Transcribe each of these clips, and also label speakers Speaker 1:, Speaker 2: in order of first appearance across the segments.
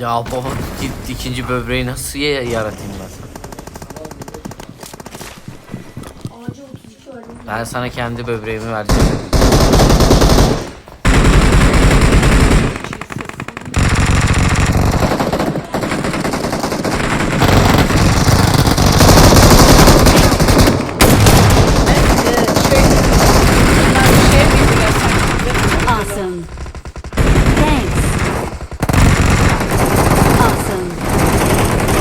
Speaker 1: Ya baba ikinci böbreği nasıl ya- yaratayım ben sana?
Speaker 2: Ağaca 32 verdim.
Speaker 1: Ben sana kendi böbreğimi vereceğim.
Speaker 3: Awesome. Thanks. Awesome.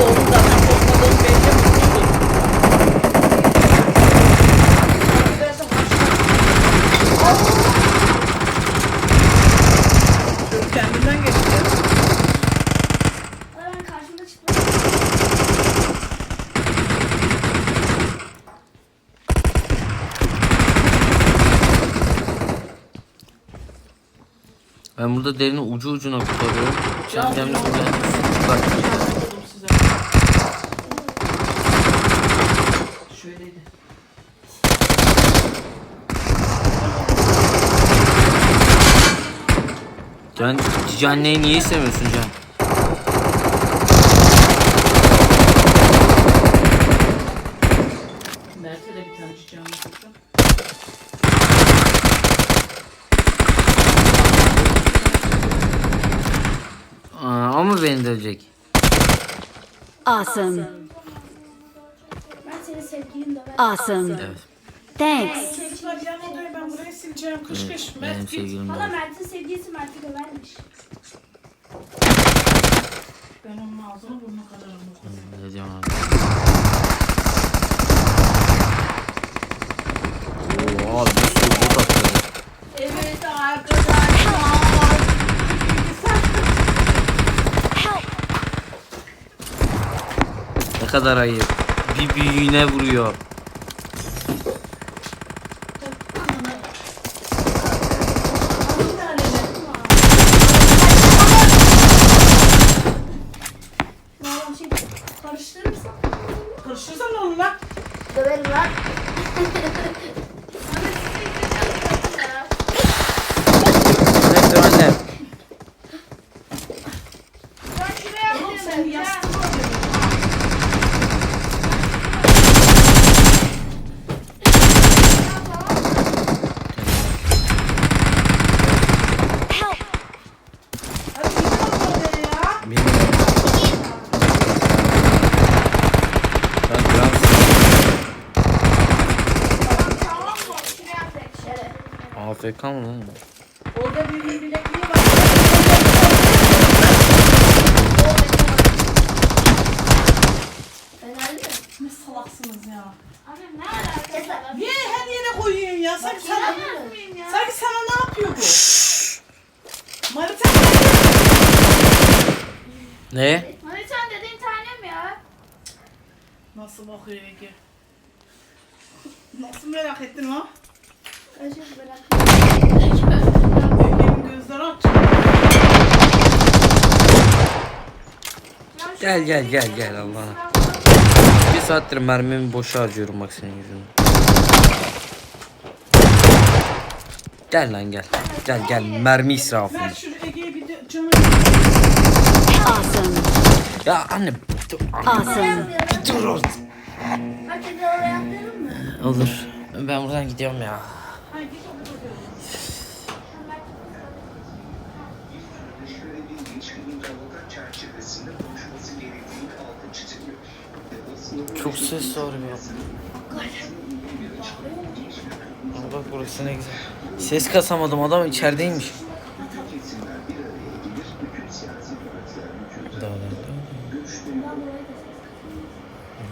Speaker 4: Oğlum zaten korkmadığım belli mutludur. Çocuk kendinden geçti.
Speaker 2: Aa, ben karşımda çıktım.
Speaker 1: Ben burada derini ucu ucuna kurtarıyorum. Sen
Speaker 4: size. Şöyleydi.
Speaker 1: Can, cici anneyi niye istemiyorsun Can?
Speaker 4: Mert'e de bir tane çiçeğim yapacağım.
Speaker 1: Aa, dövecek?
Speaker 3: Awesome.
Speaker 2: Ben senin sevgilin de ben.
Speaker 3: Awesome.
Speaker 1: Evet.
Speaker 3: Thanks.
Speaker 4: Çocuklar yan odayı ben buraya sileceğim. Kış kış.
Speaker 1: Benim
Speaker 4: Mert git.
Speaker 1: sevgilim.
Speaker 2: Mert'in sevgilisi Mert'i dövermiş.
Speaker 4: Ben onun ağzını burnuna kadarım.
Speaker 1: Ne diyeyim abi? Oo, bir sürü bot atladı.
Speaker 4: Evet arkadaşlar.
Speaker 1: Ne kadar ayıp. Bir büyüğüne vuruyor.
Speaker 2: Vallahi şey karıştırırsan
Speaker 4: Karışırsan ne olur lan?
Speaker 2: döverim lan.
Speaker 1: Ne diyor anne?
Speaker 4: Oğlum sen yastığı alıyorsun. Hadi gidin oraya ya.
Speaker 1: Benim. Ben biraz AFK mı lan?
Speaker 4: Orada bir bilekliği var. Ne salaksınız ya. Niye her yere koyuyorsun ya? Sanki sana, sanki sana ne yapıyor bu? Marita
Speaker 1: Ne?
Speaker 2: Manitan dediğin tanem ya.
Speaker 4: Nasıl bakıyor Ege? Nasıl merak ettin lan? Aç.
Speaker 1: Gel gel gel gel Allah'ım. Bir saattir mermimi boşa harcıyorum bak senin yüzünden. Gel lan gel. Gel gel mermi israfı.
Speaker 4: Ver şu Ege'ye bir de canı.
Speaker 3: Awesome.
Speaker 1: Ya anne. dur, anne.
Speaker 3: Awesome.
Speaker 1: Dur
Speaker 2: oraya atlayalım mı?
Speaker 1: Olur. Ben buradan gidiyorum ya.
Speaker 4: Ay git orada dur.
Speaker 1: Çok ses var ya. Aa, bak burası ne güzel. Ses kasamadım adam içerideymiş.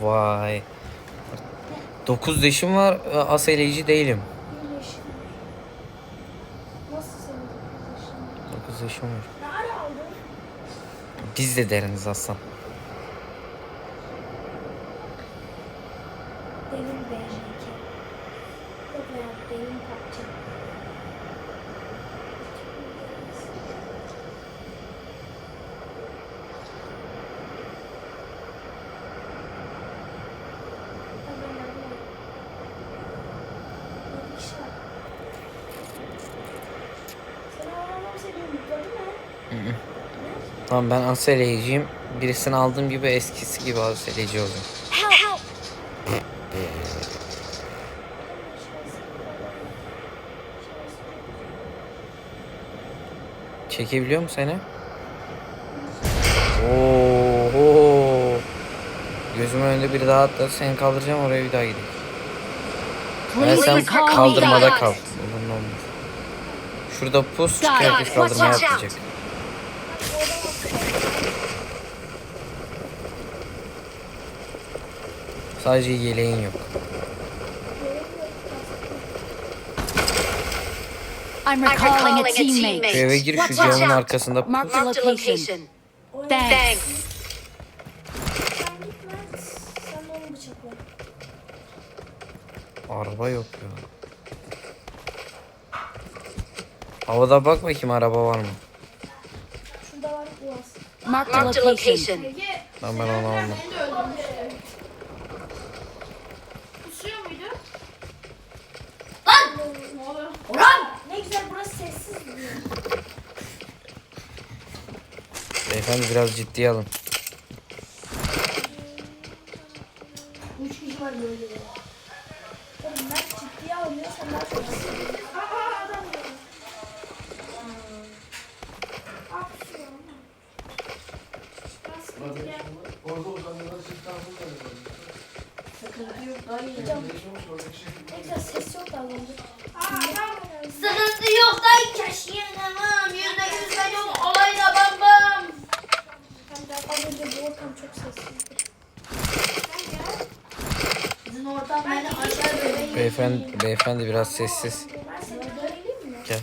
Speaker 1: Vay. 9 deşim var. e, As eleyici değilim.
Speaker 2: Nasıl senin?
Speaker 1: 9 deşim var. Biz de deriniz aslan.
Speaker 2: benim BJK. Yok hayat benim PUBG.
Speaker 1: Tamam ben Aseleyiciyim. Birisini aldığım gibi eskisi gibi Aseleyci
Speaker 3: oldum.
Speaker 1: Çekebiliyor mu seni? Oo. Gözümün önünde biri daha atladı. Seni kaldıracağım oraya bir daha gideyim. Ben sen kaldırmada kal. Umurumda olmaz. Şurada pus çık herkes kaldırmaya atlayacak. Sadece yeleğin yok.
Speaker 3: I'm recalling a teammate.
Speaker 1: Eve gir şu camın arkasında.
Speaker 3: Mark the location. Thanks.
Speaker 1: Araba yok ya. Havada bak bakayım araba var mı?
Speaker 2: Şurada var.
Speaker 3: Mark the location.
Speaker 1: Lan ben onu almam.
Speaker 5: Kusuyor muydu?
Speaker 2: Orhan! Ne güzel burası sessiz diyor.
Speaker 1: Beyefendi biraz ciddiye alın.
Speaker 2: Üç kişi var böyle. Oğlum ben ciddiye almıyor sen daha çok ciddiye
Speaker 5: Aa adam geldi. Al kusuyor. Ben sıkıntı gel.
Speaker 2: Sıkıntı yok daha iyi. Ne güzel ses yok da alındı.
Speaker 5: Aa adam
Speaker 2: Sıkıntı yok da yaşayamam. Yüzde yüz ben yok olayla bam bam. Az önce bu ortam çok sessizdi. Bizim ortam beni aşağı böyle
Speaker 1: Beyefendi, beyefendi biraz sessiz. Gel.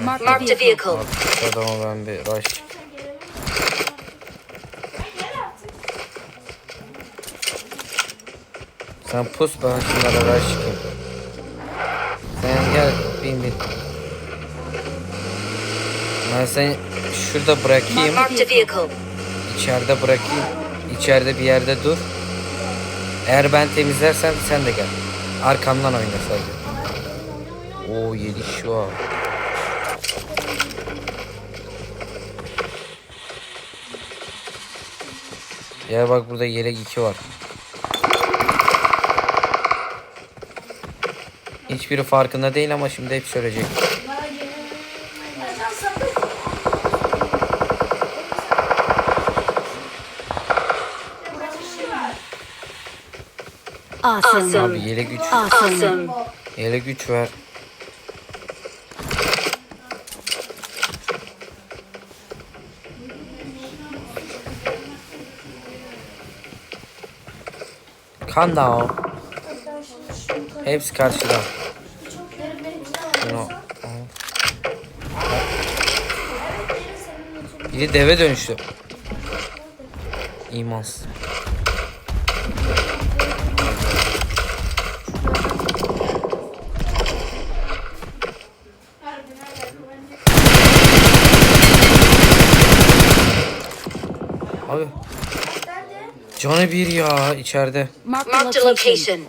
Speaker 3: Mark the vehicle.
Speaker 1: Adama ben bir rush.
Speaker 5: sen gelemem. Ben gel artık.
Speaker 1: Sen pus ben şunlara rush çıkayım. Sen gel bin bin. Ben seni şurada bırakayım. İçeride bırakayım. İçeride bir yerde dur. Eğer ben temizlersem sen de gel. Arkamdan oyna sadece. Oo yedi şu an. Ya bak burada yelek 2 var. Hiçbiri farkında değil ama şimdi hep söyleyecek.
Speaker 3: Awesome.
Speaker 1: Abi yelek 3.
Speaker 3: Awesome.
Speaker 1: Yelek 3 ver. Kan da o. Hepsi karşıda.
Speaker 2: Senin için.
Speaker 1: Biri deve dönüştü. İmansız. Canı bir ya içeride.
Speaker 3: Mark the location.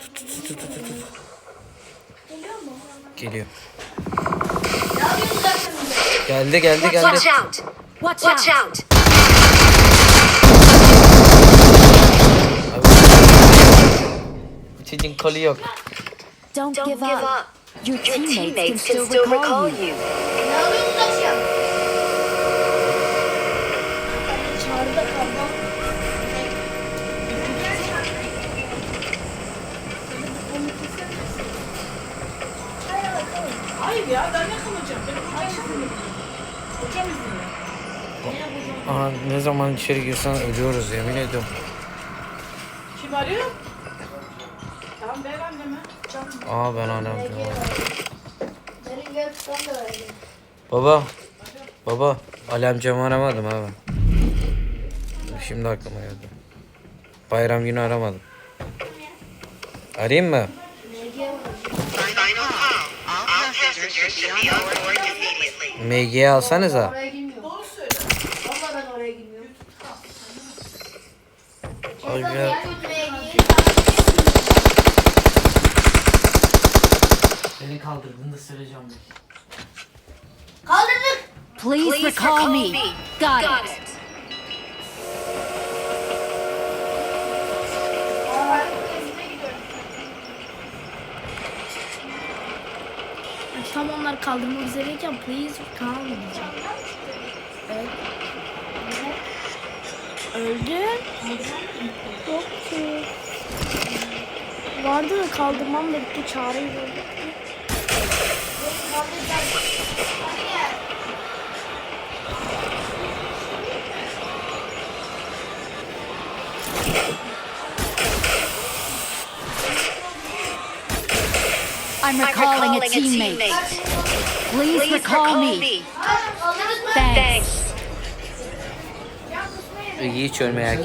Speaker 1: Tut, tut, tut, tut, tut, tut.
Speaker 2: Geliyor mu?
Speaker 1: Geliyor.
Speaker 2: Ne yapıyorsun zaten?
Speaker 1: Geldi geldi geldi.
Speaker 3: out. Watch out.
Speaker 1: Tidin kolu yok.
Speaker 3: Don't give up. Your teammates can still recall you.
Speaker 1: Aha ne zaman içeri girsen ölüyoruz yemin ediyorum.
Speaker 5: Kim arıyor? Tamam ver anneme.
Speaker 1: Aa ben hala
Speaker 2: Derin gel tutan da verdi.
Speaker 1: Baba. Baba. Alem camı aramadım abi. Şimdi aklıma geldi. Bayram günü aramadım. Arayayım mı?
Speaker 6: Final call. All passengers should be on board immediately.
Speaker 1: MG'yi alsanıza.
Speaker 2: Oraya girmiyorum.
Speaker 5: Doğru söyle.
Speaker 2: Valla ben oraya girmiyorum. Gideyim.
Speaker 7: Beni kaldırdığında söyleyeceğim.
Speaker 2: Kaldırdık.
Speaker 3: Please, recall, me. Got, it.
Speaker 8: Tam onlar kaldırmak üzereyken please call me diyeceğim. Evet. Öldü. Yok ki. Vardı da kaldırmam da bitti çağrıyı öldü.
Speaker 3: I'm recalling, a teammate. Please, recall, me.
Speaker 2: Kaldırdık mı?
Speaker 3: Thanks.
Speaker 1: Hiç ölmeye hak.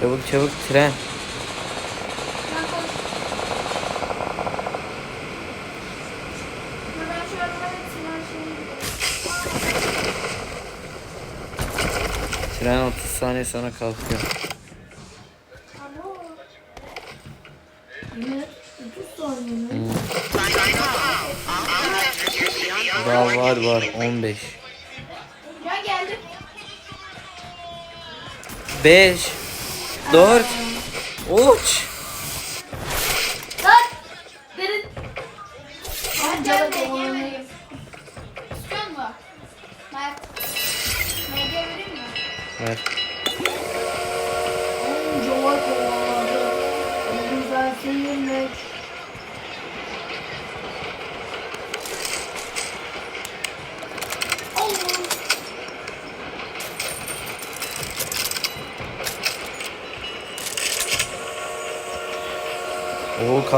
Speaker 1: Çabuk çabuk tren. Tren 30 saniye sonra kalkıyor. Daha var var 15.
Speaker 2: Ya geldim.
Speaker 1: 5 4 3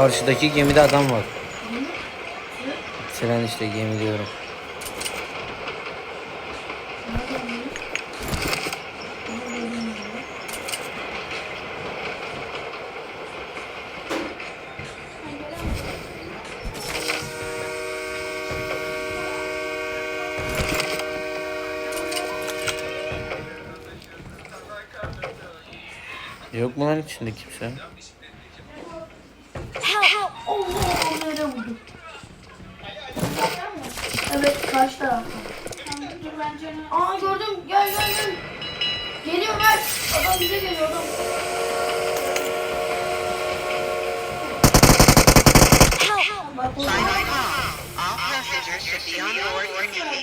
Speaker 1: karşıdaki gemide adam var. Tren işte gemi diyorum. Yok mu lan içinde kimse?
Speaker 2: Allah nereye vurdu? Evet karşı tarafta. Aa gördüm gel gel gel. Geliyor Mert. Adam bize geliyor adam. Bak o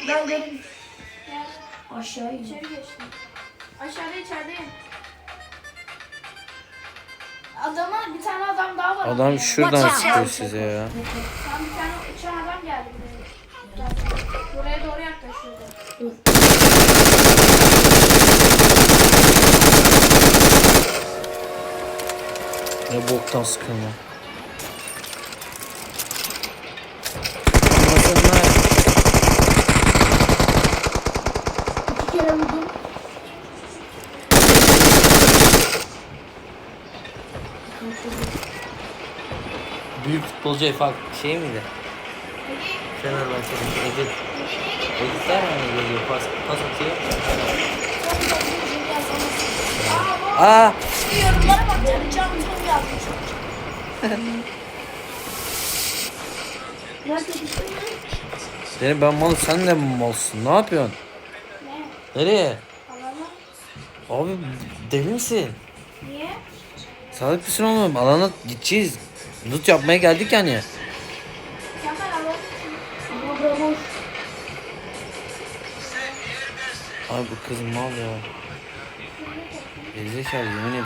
Speaker 2: ben dedim. Aşağı in.
Speaker 8: İçeri geçtim. Aşağıda içerideyim. Adama bir tane adam daha var.
Speaker 1: Adam şuradan
Speaker 3: Watch out.
Speaker 1: sıkıyor size ya.
Speaker 8: Tam bir tane uçan adam geldi buraya. Buraya doğru yaklaşıyordu.
Speaker 1: Ne boktan sıkılma.
Speaker 2: İki kere vurdum.
Speaker 1: Büyük futbolcu Efa şey miydi? Edip. Edip der mi geliyor pas, pas atıyor. Aa!
Speaker 8: Yorumlara bakacağım. Can Tun yazmış.
Speaker 2: Nerede?
Speaker 1: Dedim ben malım sen de mi malsın? Ne yapıyorsun? Nereye? Abi deli misin?
Speaker 8: Niye?
Speaker 1: Sağlık mısın oğlum? Alana gideceğiz. Loot yapmaya geldik yani. Abi bu kız mal ya. Gerizekalı yemin ederim.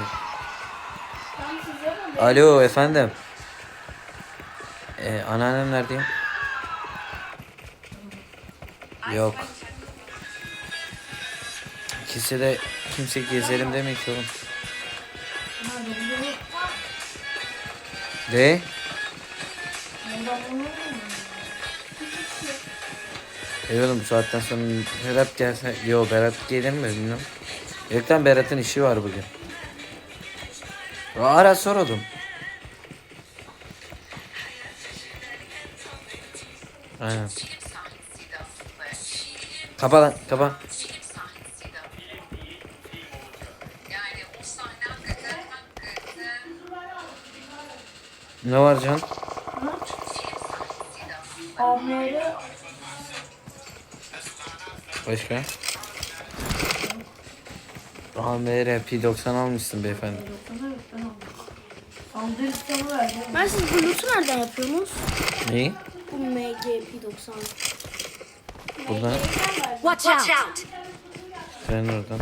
Speaker 1: Alo efendim. Ee, anneannem neredeyim? Yok. Kimse de kimse gezelim demiyor ki oğlum. De? E oğlum bu saatten sonra Berat gelse... Yo Berat gelir mi bilmiyorum. Yoktan Berat'ın işi var bugün. Ara sor oğlum. Aynen. Kapa lan kapa. Ne var Can?
Speaker 2: Ameri
Speaker 1: Başka? AMR P90 almışsın beyefendi.
Speaker 2: Ben siz Bluetooth'u nereden yapıyorsunuz?
Speaker 1: Neyi?
Speaker 2: Bu MGP90.
Speaker 1: Buradan.
Speaker 3: Watch out!
Speaker 1: Sen oradan.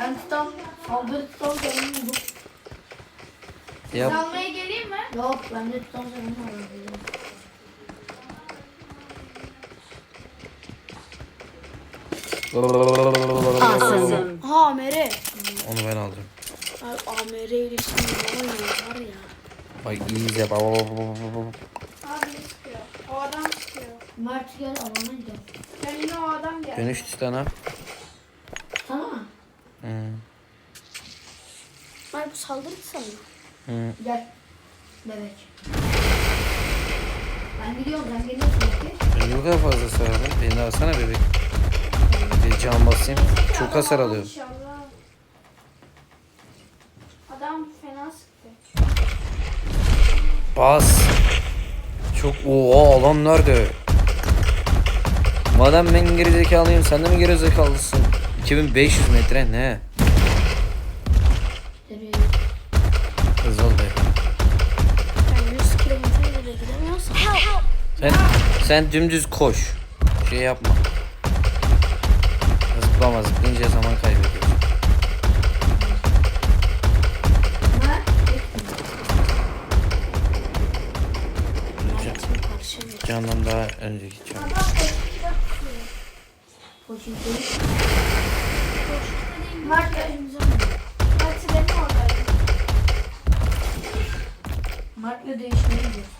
Speaker 2: Ben tutam. Saldırı tutam senin bu.
Speaker 1: Yap.
Speaker 8: Almaya geleyim mi?
Speaker 2: Yok ben de tutam senin.
Speaker 3: Awesome.
Speaker 2: Ha Ameri.
Speaker 1: Onu ben aldım.
Speaker 2: Ay, Ameri ile şimdi ne oynuyor var ya.
Speaker 1: Bak iyice baba baba baba baba.
Speaker 8: Abi ne sıkıyor? O adam sıkıyor.
Speaker 2: Mert gel gidelim.
Speaker 8: Ben yine o adam geldi.
Speaker 1: Dönüş tutana.
Speaker 2: Sana mı?
Speaker 1: Hı.
Speaker 2: Bu saldırı sana.
Speaker 1: Hı.
Speaker 2: Gel. Bebek. Ben gidiyorum sen geliyorsun peki.
Speaker 1: Ben yok kadar fazla hasar aldım. Beni de alsana bebek. Bir can basayım. Çok hasar alıyorum.
Speaker 8: İnşallah. Adam fena sıktı.
Speaker 1: Bas. Çok oha alan nerede? Madem ben gerizekalıyım sen de mi gerizekalısın? 2500 metre ne? Sen, sen dümdüz koş. Şey yapma. Zıplama zıplayınca zaman kaybediyorsun. Candan daha önceki can.
Speaker 8: Trenin oradaydım.
Speaker 2: Mert'le değişmeye gidiyoruz.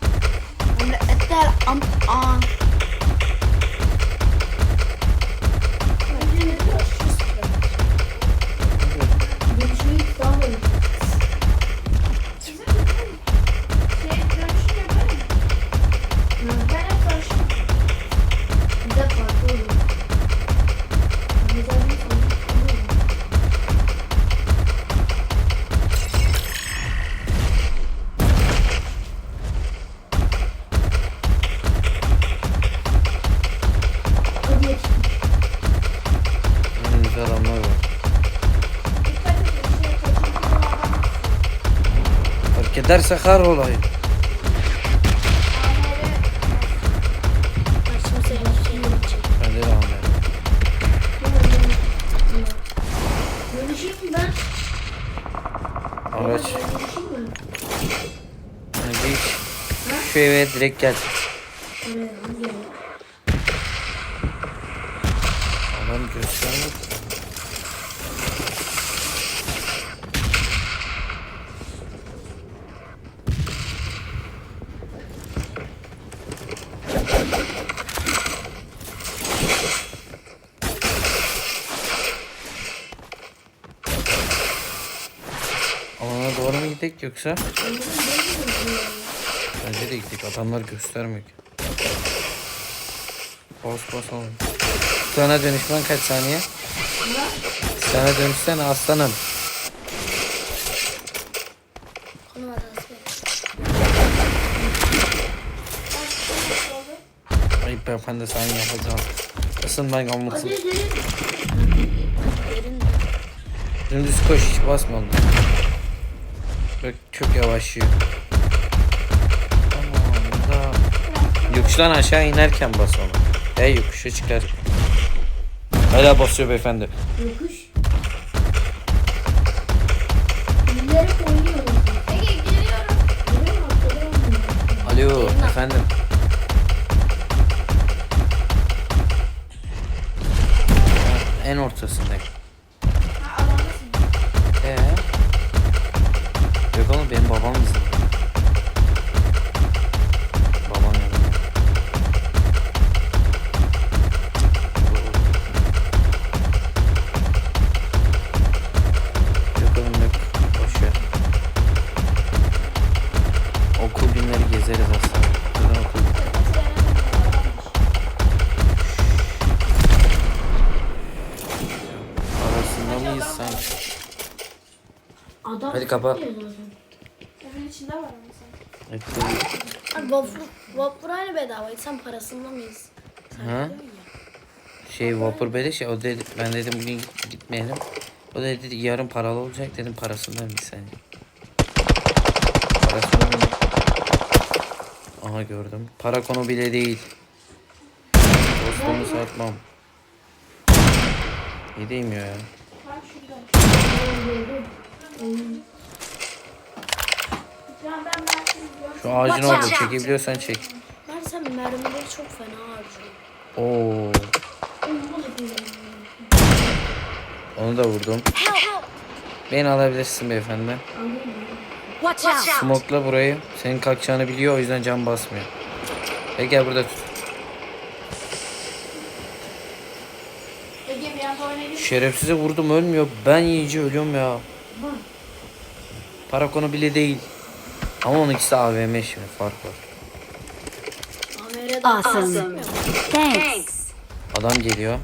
Speaker 1: Fark ederse kar olayı.
Speaker 8: Amere
Speaker 2: Karşıma senin şeyini çek.
Speaker 1: Bende de amel.
Speaker 2: Görüşeyim ben?
Speaker 1: Araç. Geç. Şu eve direkt gel.
Speaker 2: Oraya lan, gel.
Speaker 1: Adam göstermedi. Alana doğru mu gidecek yoksa? Bence de gittik. Adamlar göstermek. Bas bas oğlum. Sana dönüşmen kaç saniye? Sana dönüşsene aslanım.
Speaker 2: Konu var arası.
Speaker 1: Ay ben de sana yapacağım. Isın ben kalmasın. Dümdüz koş hiç basma onu. Bak çok. Tamam da. Yokuştan aşağı inerken bas onu. Hey yokuşa çıkar. Hala basıyor beyefendi.
Speaker 2: yokuş. Bilerek oynuyorum.
Speaker 8: Ege geliyorum.
Speaker 1: Alo efendim. En ortasındayım. Kapa.
Speaker 8: Evin içinde var ama sen.
Speaker 1: Evet.
Speaker 2: Abi vapur, vapur aynı bedavaydı. Sen parasında mıyız?
Speaker 1: Ha? Şey vapur beleş ya o dedi ben dedim bugün git- gitmeyelim. O da dedi yarın paralı olacak dedim parasından bir saniye. Parasından mı? Aha gördüm. Para konu bile değil. Dostumu satmam. İyi değmiyor ya.
Speaker 8: Ben izliyorum.
Speaker 1: Şu ağacın orada çekebiliyorsan çek.
Speaker 2: Mert sen mermileri çok fena harcıyorsun.
Speaker 1: Oo. Onu da vurdum. Beni alabilirsin beyefendi.
Speaker 3: Watch out!
Speaker 1: Smokla burayı. Senin kalkacağını biliyor o yüzden can basmıyor. Gel gel burada tut. Şerefsize vurdum ölmüyor. Ben iyice ölüyorum ya. Para konu bile değil. Ama onunkisi AVM şimdi fark var.
Speaker 2: AMR'de
Speaker 3: Awesome. Thanks.
Speaker 1: Adam geliyor.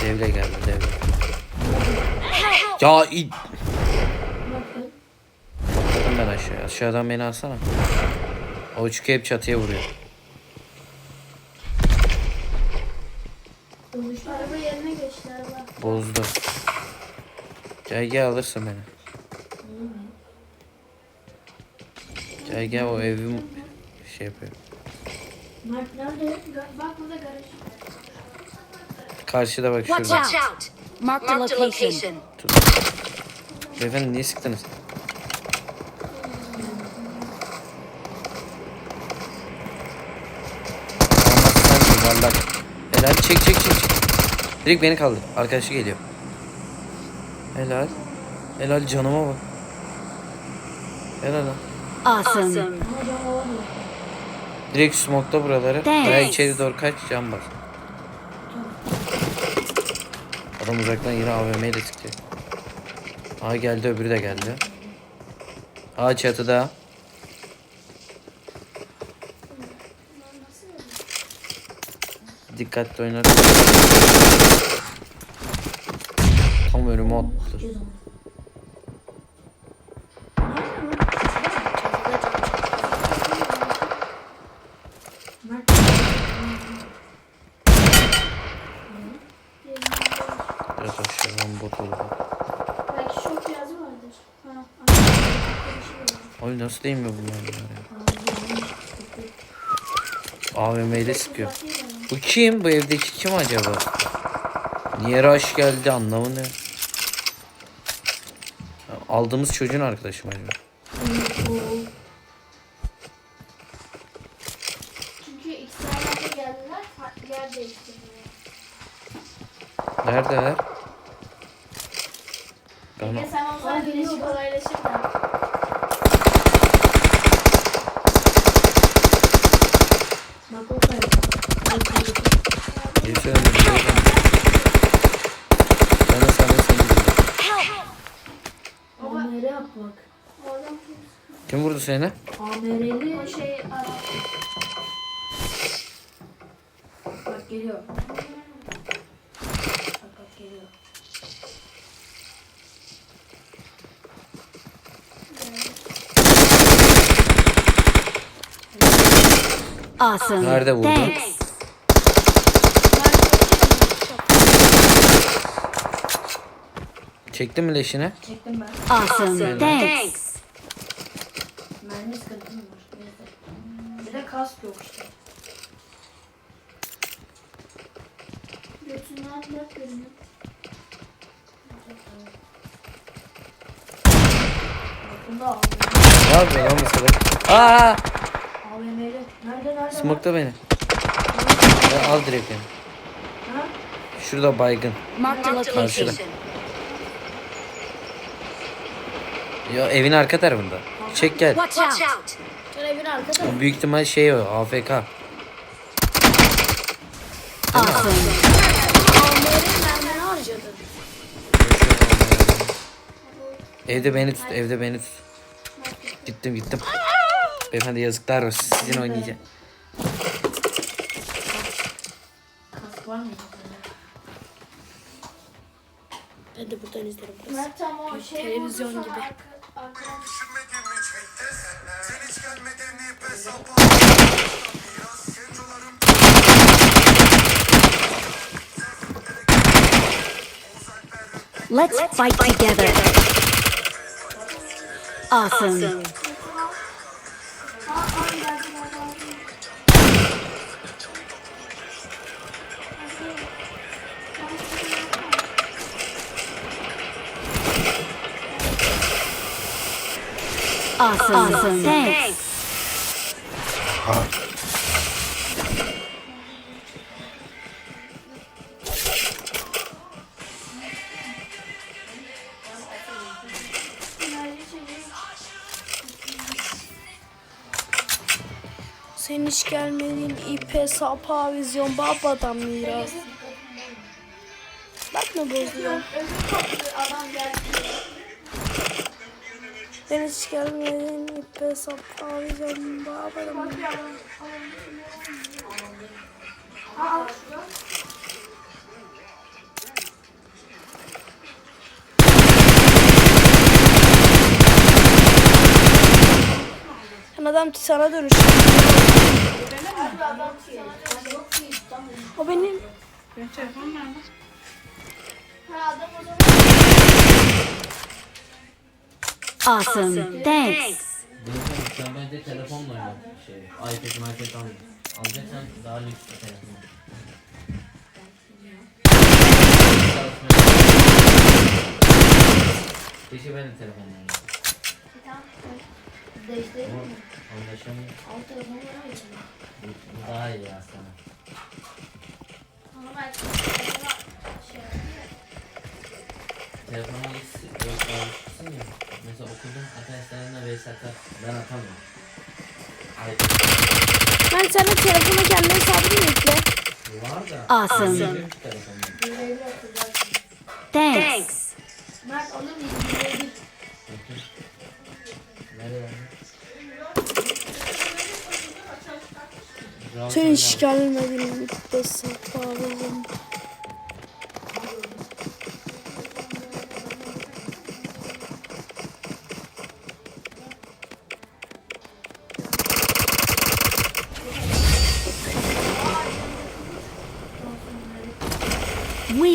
Speaker 1: Devle geldi devle. Ya i- Atladım ben aşağıya. Aşağıdan beni alsana. O çünkü hep çatıya vuruyor. Bozdu. Gel gel alırsın beni. Gel gel o evim şey yapıyor.
Speaker 8: Nerede? Gö- Bak burada garaj.
Speaker 1: Karşıda bak
Speaker 3: Watch
Speaker 1: şurada.
Speaker 3: out! Marked a location.
Speaker 1: Beyefendi niye sıktınız? Sen yuvarlak. Helal çek çek çek çek. Direkt beni kaldır. Arkadaşı geliyor. Helal. Helal canıma bak. Helal lan.
Speaker 3: Awesome.
Speaker 1: Direkt smokta buraları.
Speaker 3: Thanks.
Speaker 1: Veya içeri doğru kaç can bas. Adam uzaktan yine AVM ile sıktı. Aa geldi öbürü de geldi. Aa çatıda. Dikkatli oynar. Tam önüme attı. Biraz aşağıdan bot oldu.
Speaker 8: Belki şok yazı vardır. Ha,
Speaker 1: Oy nasıl değmiyor bunlar ya? AVM ile sıkıyor. Bu kim? Bu evdeki kim acaba? Niye rush geldi anlamı ne? Aldığımız çocuğun arkadaşı mı acaba? Şey de sana seni buldum.
Speaker 2: AMR yap bak.
Speaker 8: Oradan
Speaker 1: Kim vurdu seni?
Speaker 2: Bak geliyor. Bak bak geliyor.
Speaker 3: Awesome.
Speaker 1: Nerede vurdu?
Speaker 3: Thanks.
Speaker 1: Çektin mi leşini?
Speaker 2: Çektim ben.
Speaker 3: Awesome. Thanks.
Speaker 2: Mermi sıkıntım var. Neyse. Bir de kask yok işte.
Speaker 8: Götünden bırak
Speaker 2: AVM.
Speaker 1: Ne yapıyor lan bu salak? Aa!
Speaker 2: AVM'li. Nerede nerede?
Speaker 1: Smokta beni. Ya, al direkt beni.
Speaker 2: Ha?
Speaker 1: Şurada baygın.
Speaker 3: Marked a
Speaker 1: Karşıda.
Speaker 3: location.
Speaker 1: Ya evin arka tarafında. Çek gel.
Speaker 3: Watch out!
Speaker 2: Sen evin arka tarafı.
Speaker 1: O büyük ihtimal şey o AFK.
Speaker 2: Harcadı.
Speaker 1: Evde beni tut, evde beni tut. Gittim gittim. Beyefendi yazıklar olsun. Sizin oynayacağım.
Speaker 2: Kask var mı?
Speaker 5: Ben de buradan izlerim.
Speaker 8: Mert tam o şey
Speaker 5: Televizyon
Speaker 8: vurdu
Speaker 5: gibi.
Speaker 8: sonra arka- arkadan
Speaker 3: Let's fight together. Awesome. Awesome. Awesome. Thanks.
Speaker 5: Sen hiç gelmedin ipe sapa vizyon babadan miras. Bak ne bozuyor.
Speaker 8: kapı adam geldi.
Speaker 5: Sen hiç gelmedin ipe miras. Sen adam sana dönüştü. O benim.
Speaker 4: Benim telefonum nerede?
Speaker 8: Ha adam o zaman
Speaker 3: Awesome. Thanks.
Speaker 1: Sen bence telefonla oyna. Şey, iPad, iPad al. Alacaksan daha lüks bir telefon. Keşke ben de telefonla oynasam.
Speaker 8: değiştirelim mi?
Speaker 1: anlaşamıyor.
Speaker 8: Alt telefonu var mı?
Speaker 1: Bu, bu daha iyi aslında.
Speaker 8: Ama ben şey
Speaker 1: Telefona alışsın, alışsın ya. Mesela okulda arkadaşlarımla vs atar. Ben atamıyorum. iPad
Speaker 5: Ben sana telefona kendi hesabını yükle.
Speaker 1: var da.
Speaker 3: Awesome. Thanks.
Speaker 8: Mert mıydı? Görevli.
Speaker 1: Nerede?
Speaker 5: Sen hiç gelmedin ipe sapa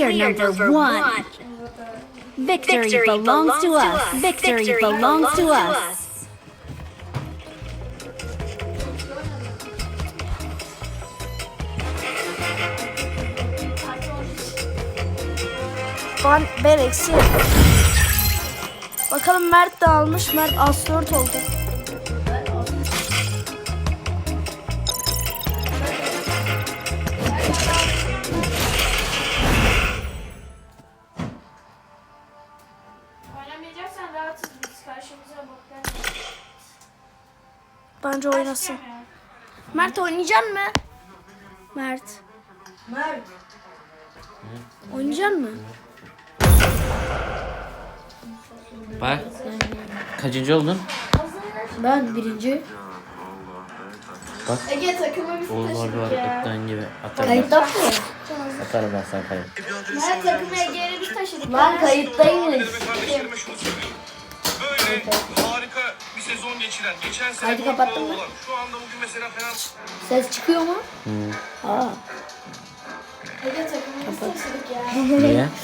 Speaker 3: are number one. Victory belongs to us. Victory belongs to us.
Speaker 5: Ben, ben eksi. Bakalım Mert de almış. Mert 4 oldu. Oynasın. Mert oynayacak mı? Mert.
Speaker 4: Mert.
Speaker 5: Oynayacak mı?
Speaker 9: Bak. Kaçıncı oldun?
Speaker 5: Ben birinci.
Speaker 8: Ege takıma bir
Speaker 9: Oğul var
Speaker 8: taşıdık
Speaker 9: var.
Speaker 8: ya.
Speaker 9: Öpten gibi. Atarım
Speaker 5: Kayıtta mı?
Speaker 9: ben. Atarım ben sana kayıt.
Speaker 8: Mert takımı Ege'ye bir taşıdık.
Speaker 5: Lan
Speaker 2: söylüyorum. Böyle harika bir sezon geçiren, geçen sene
Speaker 5: Kaydı kapattın mı?
Speaker 2: olan, şu anda bugün mesela falan
Speaker 5: Ses çıkıyor mu?
Speaker 9: Hı.
Speaker 5: Aa.
Speaker 8: Ege takımı biz taşıdık ya.
Speaker 9: Niye?